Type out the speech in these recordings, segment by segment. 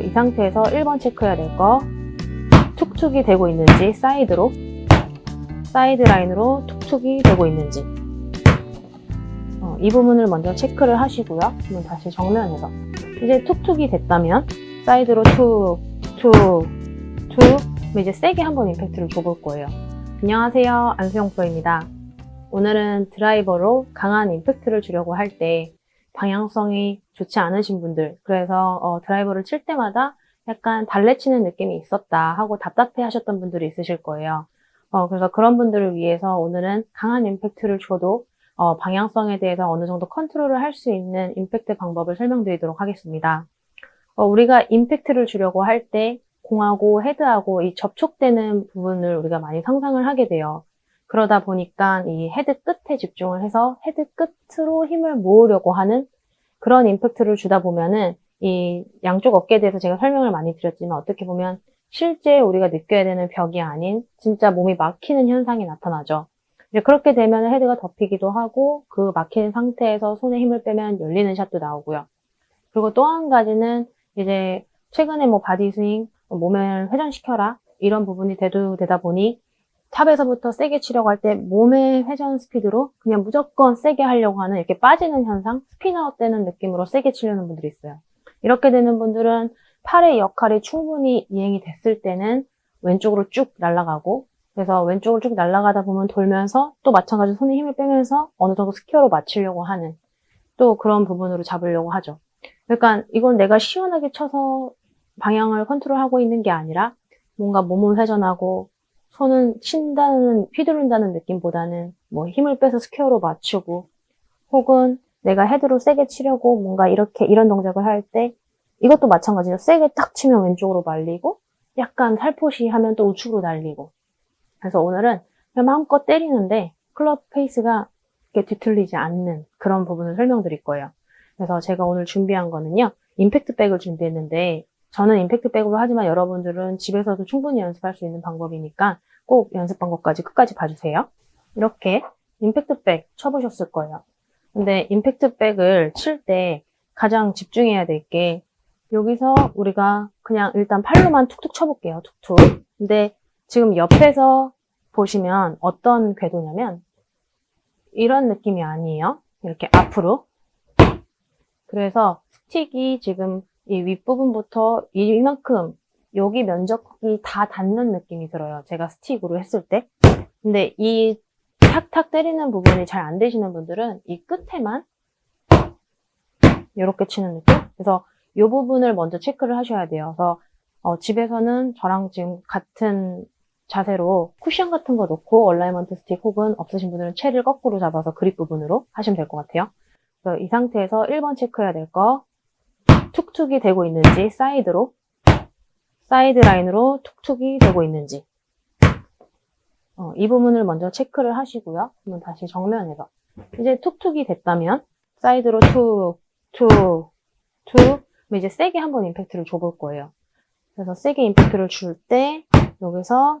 이 상태에서 1번 체크해야 될 거 툭툭이 되고 있는지 사이드로 사이드 라인으로 툭툭이 되고 있는지 어, 이 부분을 먼저 체크를 하시고요. 그러면 다시 정면에서 이제 툭툭이 됐다면 사이드로 툭, 툭, 툭 그럼 이제 세게 한번 임팩트를 줘볼 거예요. 안녕하세요. 안수영 프로입니다. 오늘은 드라이버로 강한 임팩트를 주려고 할 때 방향성이 좋지 않으신 분들, 그래서 어, 드라이버를 칠 때마다 약간 달래치는 느낌이 있었다 하고 답답해 하셨던 분들이 있으실 거예요. 어, 그래서 그런 분들을 위해서 오늘은 강한 임팩트를 줘도 어, 방향성에 대해서 어느 정도 컨트롤을 할 수 있는 임팩트 방법을 설명드리도록 하겠습니다. 어, 우리가 임팩트를 주려고 할 때 공하고 헤드하고 이 접촉되는 부분을 우리가 많이 상상을 하게 돼요. 그러다 보니까 이 헤드 끝에 집중을 해서 헤드 끝으로 힘을 모으려고 하는 그런 임팩트를 주다 보면은 이 양쪽 어깨에 대해서 제가 설명을 많이 드렸지만 어떻게 보면 실제 우리가 느껴야 되는 벽이 아닌 진짜 몸이 막히는 현상이 나타나죠. 이제 그렇게 되면 헤드가 덮이기도 하고 그 막힌 상태에서 손에 힘을 빼면 열리는 샷도 나오고요. 그리고 또 한 가지는 이제 최근에 뭐 바디 스윙, 몸을 회전시켜라 이런 부분이 대두되다 보니 탑에서부터 세게 치려고 할 때 몸의 회전 스피드로 그냥 무조건 세게 하려고 하는 이렇게 빠지는 현상, 스피너웃 되는 느낌으로 세게 치려는 분들이 있어요. 이렇게 되는 분들은 팔의 역할이 충분히 이행이 됐을 때는 왼쪽으로 쭉 날아가고 그래서 왼쪽으로 쭉 날아가다 보면 돌면서 또 마찬가지로 손에 힘을 빼면서 어느 정도 스퀘어로 맞추려고 하는 또 그런 부분으로 잡으려고 하죠. 그러니까 이건 내가 시원하게 쳐서 방향을 컨트롤하고 있는 게 아니라 뭔가 몸을 회전하고 손은 친다는 휘두른다는 느낌보다는 뭐 힘을 빼서 스퀘어로 맞추고 혹은 내가 헤드로 세게 치려고 뭔가 이렇게 이런 동작을 할 때 이것도 마찬가지로 세게 딱 치면 왼쪽으로 말리고 약간 살포시 하면 또 우측으로 날리고 그래서 오늘은 그냥 마음껏 때리는데 클럽 페이스가 이렇게 뒤틀리지 않는 그런 부분을 설명드릴 거예요. 그래서 제가 오늘 준비한 거는요. 임팩트 백을 준비했는데 저는 임팩트 백으로 하지만 여러분들은 집에서도 충분히 연습할 수 있는 방법이니까 꼭 연습 방법까지 끝까지 봐주세요. 이렇게 임팩트 백 쳐보셨을 거예요. 근데 임팩트 백을 칠 때 가장 집중해야 될 게 여기서 우리가 그냥 일단 팔로만 툭툭 쳐볼게요. 툭툭. 근데 지금 옆에서 보시면 어떤 궤도냐면 이런 느낌이 아니에요. 이렇게 앞으로. 그래서 스틱이 지금 이 윗부분부터 이만큼 여기 면적이 다 닿는 느낌이 들어요. 제가 스틱으로 했을 때. 근데 이 탁탁 때리는 부분이 잘 안 되시는 분들은 이 끝에만 이렇게 치는 느낌? 그래서 이 부분을 먼저 체크를 하셔야 돼요. 그래서 어, 집에서는 저랑 지금 같은 자세로 쿠션 같은 거 놓고 얼라이먼트 스틱 혹은 없으신 분들은 채를 거꾸로 잡아서 그립 부분으로 하시면 될 것 같아요. 그래서 이 상태에서 1번 체크해야 될 거 툭툭이 되고 있는지 사이드로 사이드 라인으로 툭툭이 되고 있는지 어, 이 부분을 먼저 체크를 하시고요. 그러면 다시 정면에서 이제 툭툭이 됐다면 사이드로 툭, 툭, 툭 그럼 이제 세게 한번 임팩트를 줘볼 거예요. 그래서 세게 임팩트를 줄 때 여기서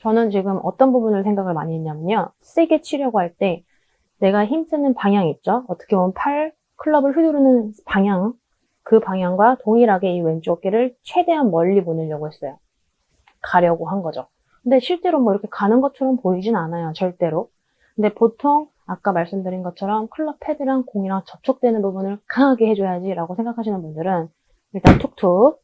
저는 지금 어떤 부분을 생각을 많이 했냐면요. 세게 치려고 할 때 내가 힘쓰는 방향 있죠? 어떻게 보면 팔, 클럽을 휘두르는 방향, 그 방향과 동일하게 이 왼쪽 어깨를 최대한 멀리 보내려고 했어요. 가려고 한 거죠. 근데 실제로 뭐 이렇게 가는 것처럼 보이진 않아요. 절대로. 근데 보통 아까 말씀드린 것처럼 클럽 패드랑 공이랑 접촉되는 부분을 강하게 해줘야지 라고 생각하시는 분들은 일단 툭툭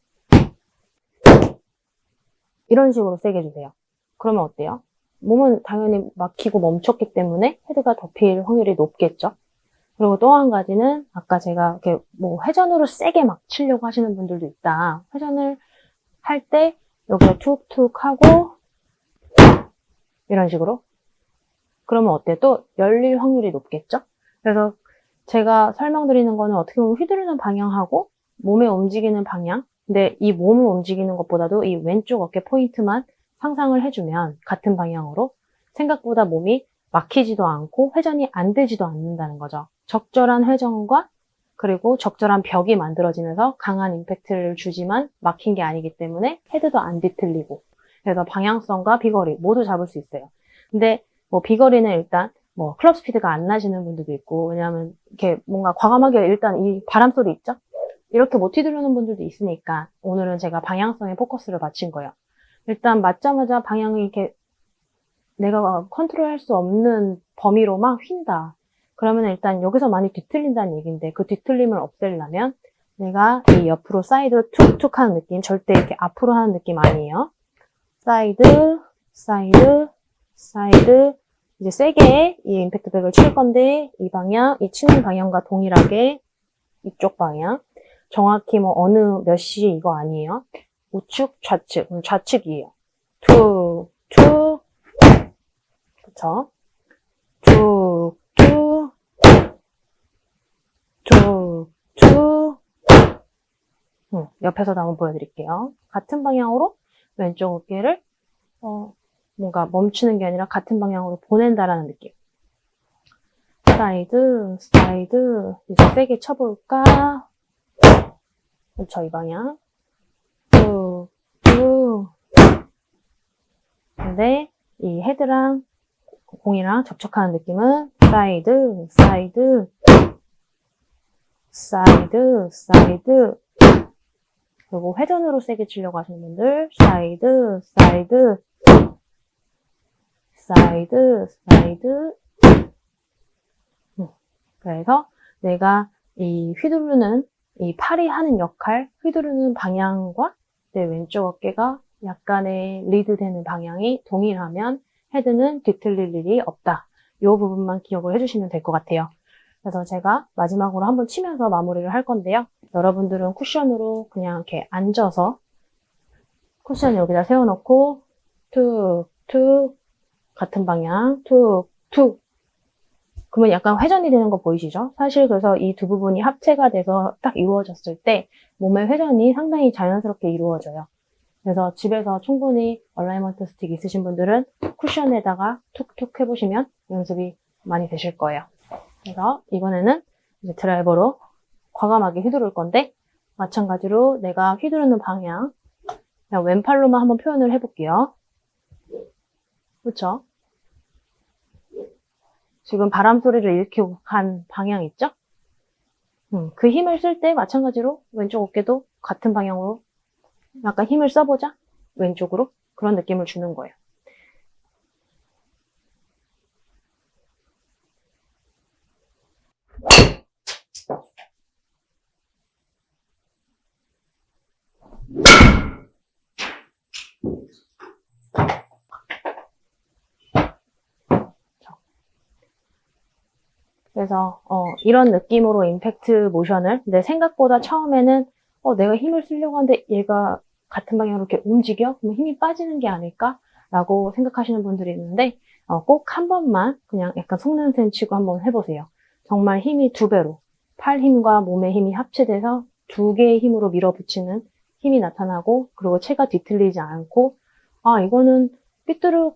이런 식으로 세게 주세요. 그러면 어때요? 몸은 당연히 막히고 멈췄기 때문에 헤드가 덮일 확률이 높겠죠? 그리고 또 한 가지는 아까 제가 이렇게 뭐 회전으로 세게 막 치려고 하시는 분들도 있다. 회전을 할 때 여기에 툭툭 하고 이런 식으로 그러면 어때? 또 열릴 확률이 높겠죠? 그래서 제가 설명드리는 거는 어떻게 보면 휘두르는 방향하고 몸에 움직이는 방향 근데 이 몸을 움직이는 것보다도 이 왼쪽 어깨 포인트만 상상을 해주면 같은 방향으로 생각보다 몸이 막히지도 않고 회전이 안 되지도 않는다는 거죠. 적절한 회전과 그리고 적절한 벽이 만들어지면서 강한 임팩트를 주지만 막힌 게 아니기 때문에 헤드도 안 뒤틀리고 그래서 방향성과 비거리 모두 잡을 수 있어요. 근데 뭐 비거리는 일단 뭐 클럽 스피드가 안 나시는 분들도 있고 왜냐하면 이렇게 뭔가 과감하게 일단 이 바람 소리 있죠? 이렇게 못 휘두르는 분들도 있으니까 오늘은 제가 방향성에 포커스를 맞춘 거예요. 일단 맞자마자 방향이 이렇게 내가 컨트롤할 수 없는 범위로 막 휜다. 그러면 일단 여기서 많이 뒤틀린다는 얘기인데 그 뒤틀림을 없애려면 내가 이 옆으로 사이드 툭툭 하는 느낌 절대 이렇게 앞으로 하는 느낌 아니에요. 사이드, 사이드, 사이드 이제 세게 이 임팩트 백을 칠 건데 이 방향, 이 치는 방향과 동일하게 이쪽 방향 정확히 뭐 어느 몇 시 이거 아니에요. 우측, 좌측, 음, 좌측이에요. 툭, 툭, 그쵸? 툭, 툭, 툭, 툭. 음, 옆에서도 한번 보여드릴게요. 같은 방향으로 왼쪽 어깨를 어, 뭔가 멈추는 게 아니라 같은 방향으로 보낸다라는 느낌. 사이드, 사이드. 이제 세게 쳐볼까? 그쵸, 이 방향. 근데 이 헤드랑 공이랑 접촉하는 느낌은 사이드, 사이드, 사이드, 사이드. 그리고 회전으로 세게 치려고 하시는 분들 사이드, 사이드, 사이드, 사이드. 음, 그래서 내가 이 휘두르는 이 팔이 하는 역할, 휘두르는 방향과 내 왼쪽 어깨가 약간의 리드되는 방향이 동일하면 헤드는 뒤틀릴 일이 없다. 이 부분만 기억을 해주시면 될 것 같아요. 그래서 제가 마지막으로 한번 치면서 마무리를 할 건데요. 여러분들은 쿠션으로 그냥 이렇게 앉아서 쿠션 여기다 세워놓고 툭, 툭, 같은 방향, 툭, 툭. 그러면 약간 회전이 되는 거 보이시죠? 사실 그래서 이 두 부분이 합체가 돼서 딱 이루어졌을 때 몸의 회전이 상당히 자연스럽게 이루어져요. 그래서 집에서 충분히 얼라이먼트 스틱 있으신 분들은 쿠션에다가 툭툭 해보시면 연습이 많이 되실 거예요. 그래서 이번에는 드라이버로 과감하게 휘두를 건데 마찬가지로 내가 휘두르는 방향 그냥 왼팔로만 한번 표현을 해볼게요. 그렇죠? 지금 바람 소리를 일으키고 간 방향 있죠? 음, 그 힘을 쓸 때 마찬가지로 왼쪽 어깨도 같은 방향으로 약간 힘을 써보자. 왼쪽으로. 그런 느낌을 주는 거예요. 그래서 어, 이런 느낌으로 임팩트 모션을 근데 생각보다 처음에는 어, 내가 힘을 쓰려고 하는데 얘가 같은 방향으로 이렇게 움직여? 그럼 힘이 빠지는 게 아닐까? 라고 생각하시는 분들이 있는데 어, 꼭 한 번만 그냥 약간 속는셈 치고 한번 해보세요. 정말 힘이 두 배로 팔 힘과 몸의 힘이 합체돼서 두 개의 힘으로 밀어붙이는 힘이 나타나고 그리고 체가 뒤틀리지 않고 아 이거는 삐뚤어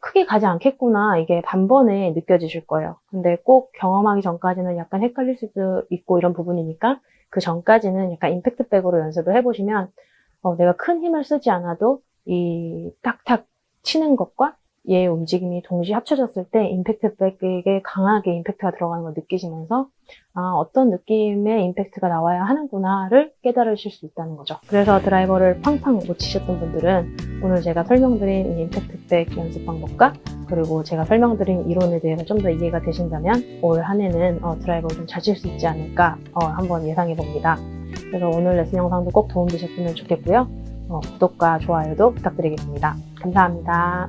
크게 가지 않겠구나 이게 단번에 느껴지실 거예요. 근데 꼭 경험하기 전까지는 약간 헷갈릴 수도 있고 이런 부분이니까 그 전까지는 약간 임팩트 백으로 연습을 해보시면 어, 내가 큰 힘을 쓰지 않아도 이 탁탁 치는 것과 얘의 움직임이 동시에 합쳐졌을 때 임팩트 백에 강하게 임팩트가 들어가는 걸 느끼시면서 아, 어떤 느낌의 임팩트가 나와야 하는구나를 깨달으실 수 있다는 거죠. 그래서 드라이버를 팡팡 못 치셨던 분들은 오늘 제가 설명드린 이 임팩트 백 연습 방법과 그리고 제가 설명드린 이론에 대해서 좀 더 이해가 되신다면 올 한 해는 어, 드라이버를 좀잘 칠 수 있지 않을까 어, 한번 예상해 봅니다. 그래서 오늘 레슨 영상도 꼭 도움 되셨으면 좋겠고요. 어, 구독과 좋아요도 부탁드리겠습니다. 감사합니다.